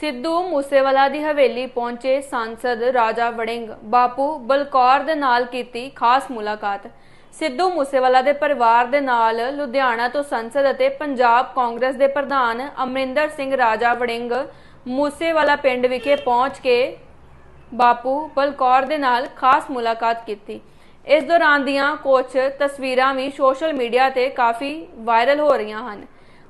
ਸਿੱਧੂ ਮੂਸੇਵਾਲਾ ਦੀ ਹਵੇਲੀ ਪਹੁੰਚੇ ਸੰਸਦ ਰਾਜਾ ਵੜਿੰਗ, ਬਾਪੂ ਬਲਕੌਰ ਦੇ ਨਾਲ ਕੀਤੀ ਖਾਸ ਮੁਲਾਕਾਤ। ਸਿੱਧੂ ਮੂਸੇਵਾਲਾ ਦੇ ਪਰਿਵਾਰ ਦੇ ਨਾਲ ਲੁਧਿਆਣਾ ਤੋਂ ਸੰਸਦ ਅਤੇ ਪੰਜਾਬ ਕਾਂਗਰਸ ਦੇ ਪ੍ਰਧਾਨ ਅਮਰਿੰਦਰ ਸਿੰਘ ਰਾਜਾ ਵੜਿੰਗ ਮੂਸੇਵਾਲਾ ਪਿੰਡ ਵਿਖੇ ਪਹੁੰਚ ਕੇ ਬਾਪੂ ਬਲਕੌਰ ਦੇ ਨਾਲ ਖਾਸ ਮੁਲਾਕਾਤ ਕੀਤੀ। ਇਸ ਦੌਰਾਨ ਦੀਆਂ ਕੁਝ ਤਸਵੀਰਾਂ ਵੀ ਸੋਸ਼ਲ ਮੀਡੀਆ ਤੇ ਕਾਫੀ ਵਾਇਰਲ ਹੋ ਰਹੀਆਂ ਹਨ।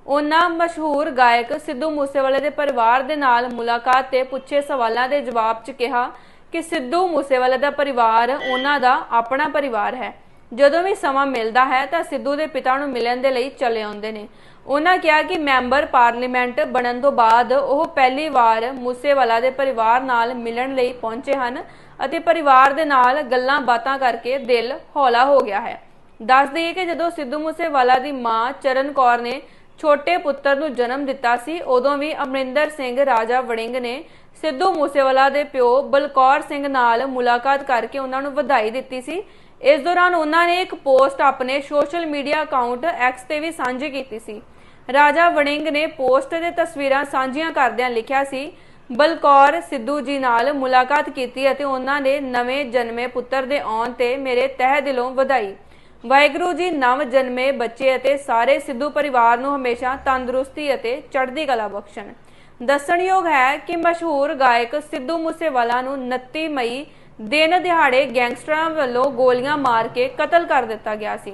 ਉਹਨਾਂ ਮਸ਼ਹੂਰ ਗਾਇਕ ਸਿੱਧੂ ਮੂਸੇਵਾਲੇ ਦੇ ਪਰਿਵਾਰ ਦੇ ਨਾਲ ਮੁਲਾਕਾਤ ਤੇ ਪੁੱਛੇ ਸਵਾਲਾਂ ਦੇ ਜਵਾਬ 'ਚ ਕਿਹਾ ਕਿ ਸਿੱਧੂ ਮੂਸੇਵਾਲੇ ਦਾ ਪਰਿਵਾਰ ਉਹਨਾਂ ਦਾ ਆਪਣਾ ਪਰਿਵਾਰ ਹੈ। ਜਦੋਂ ਵੀ ਸਮਾਂ ਮਿਲਦਾ ਹੈ ਤਾਂ ਸਿੱਧੂ ਦੇ ਪਿਤਾ ਨੂੰ ਮਿਲਣ ਦੇ ਲਈ ਚਲੇ ਆਉਂਦੇ ਨੇ। ਉਹਨਾਂ ਕਿਹਾ ਕਿ ਮੈਂਬਰ ਪਾਰਲੀਮੈਂਟ ਬਣਨ ਤੋਂ ਬਾਅਦ ਉਹ ਪਹਿਲੀ ਵਾਰ ਮੂਸੇਵਾਲਾ ਦੇ ਪਰਿਵਾਰ ਨਾਲ ਮਿਲਣ ਲਈ ਪਹੁੰਚੇ ਹਨ ਅਤੇ ਪਰਿਵਾਰ ਦੇ ਨਾਲ ਗੱਲਾਂ ਬਾਤਾਂ ਕਰਕੇ ਦਿਲ ਹੌਲਾ ਹੋ ਗਿਆ ਹੈ। ਦੱਸ ਦਈਏ ਕਿ ਜਦੋਂ ਸਿੱਧੂ ਮੂਸੇਵਾਲਾ ਦੀ ਮਾਂ ਚਰਨ ਕੌਰ ਨੇ ਛੋਟੇ ਪੁੱਤਰ ਨੂੰ ਜਨਮ ਦਿੱਤਾ ਸੀ, ਉਦੋਂ ਵੀ ਅਮਰਿੰਦਰ ਸਿੰਘ ਰਾਜਾ ਵੜਿੰਗ ਨੇ ਸਿੱਧੂ ਮੂਸੇਵਾਲਾ ਦੇ ਪਿਓ ਬਲਕੌਰ ਸਿੰਘ ਨਾਲ ਮੁਲਾਕਾਤ ਕਰਕੇ ਉਹਨਾਂ ਨੂੰ ਵਧਾਈ ਦਿੱਤੀ ਸੀ। ਇਸ ਦੌਰਾਨ ਉਹਨਾਂ ਨੇ ਇੱਕ ਪੋਸਟ ਆਪਣੇ ਸੋਸ਼ਲ ਮੀਡੀਆ ਅਕਾਊਂਟ ਐਕਸ ਤੇ ਵੀ ਸਾਂਝੀ ਕੀਤੀ ਸੀ। ਰਾਜਾ ਵੜਿੰਗ ਨੇ ਪੋਸਟ ਦੇ ਤਸਵੀਰਾਂ ਸਾਂਝੀਆਂ ਕਰਦਿਆਂ ਲਿਖਿਆ ਸੀ, ਬਲਕੌਰ ਸਿੱਧੂ ਜੀ ਨਾਲ ਮੁਲਾਕਾਤ ਕੀਤੀ ਅਤੇ ਉਹਨਾਂ ਦੇ ਨਵੇਂ ਜਨਮੇ ਪੁੱਤਰ ਦੇ ਆਉਣ ਤੇ ਮੇਰੇ ਤਹਿ ਦਿਲੋਂ ਵਧਾਈ। ਵਾਹਿਗੁਰੂ ਜੀ, ਨਵ ਜਨਮੇ ਬੱਚੇ ਅਤੇ ਸਾਰੇ ਸਿੱਧੂ ਪਰਿਵਾਰ ਨੂੰ ਹਮੇਸ਼ਾ ਤੰਦਰੁਸਤੀ ਅਤੇ ਚੜ੍ਹਦੀ ਕਲਾ ਬਖਸ਼ਣ। ਦੱਸਣਯੋਗ ਹੈ ਕਿ ਮਸ਼ਹੂਰ ਗਾਇਕ ਸਿੱਧੂ ਮੂਸੇਵਾਲਾ ਨੂੰ 29 ਮਈ ਦਿਨ ਦਿਹਾੜੇ ਗੈਂਗਸਟਰਾਂ ਵੱਲੋਂ ਗੋਲੀਆਂ ਮਾਰ ਕੇ ਕਤਲ ਕਰ ਦਿੱਤਾ ਗਿਆ ਸੀ।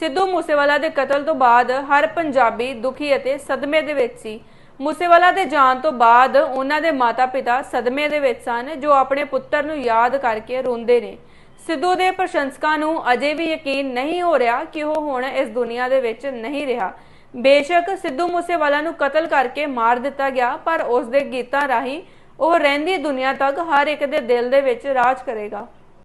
ਸਿੱਧੂ ਮੂਸੇਵਾਲਾ ਦੇ ਕਤਲ ਤੋਂ ਬਾਅਦ ਹਰ ਪੰਜਾਬੀ ਦੁਖੀ ਅਤੇ ਸਦਮੇ ਦੇ ਵਿੱਚ ਸੀ। ਮੂਸੇਵਾਲਾ ਦੇ ਜਾਣ ਤੋਂ ਬਾਅਦ ਉਹਨਾਂ ਦੇ ਮਾਤਾ-ਪਿਤਾ ਸਦਮੇ ਦੇ ਵਿੱਚ ਸਨ, ਜੋ ਆਪਣੇ ਪੁੱਤਰ ਨੂੰ ਯਾਦ ਕਰਕੇ ਰੋਂਦੇ ਨੇ। ਸਿੱਧੂ ਦੇ ਪ੍ਰਸ਼ੰਸਕਾਂ ਨੂੰ ਅਜੇ ਵੀ ਯਕੀਨ ਨਹੀਂ ਹੋ ਰਿਹਾ ਕਿ ਉਹ ਹੁਣ ਇਸ ਦੁਨੀਆ ਦੇ ਵਿੱਚ ਨਹੀਂ ਰਿਹਾ। ਬੇਸ਼ੱਕ ਸਿੱਧੂ ਮੂਸੇਵਾਲਾ ਨੂੰ ਕਤਲ ਕਰਕੇ ਮਾਰ ਦਿੱਤਾ ਗਿਆ, ਪਰ ਉਸ ਦੇ ਗੀਤਾਂ ਰਾਹੀਂ ਉਹ ਰਹਿੰਦੀ ਦੁਨੀਆ ਤੱਕ ਹਰ ਇੱਕ ਦੇ ਦਿਲ ਦੇ ਵਿੱਚ ਰਾਜ ਕਰੇਗਾ।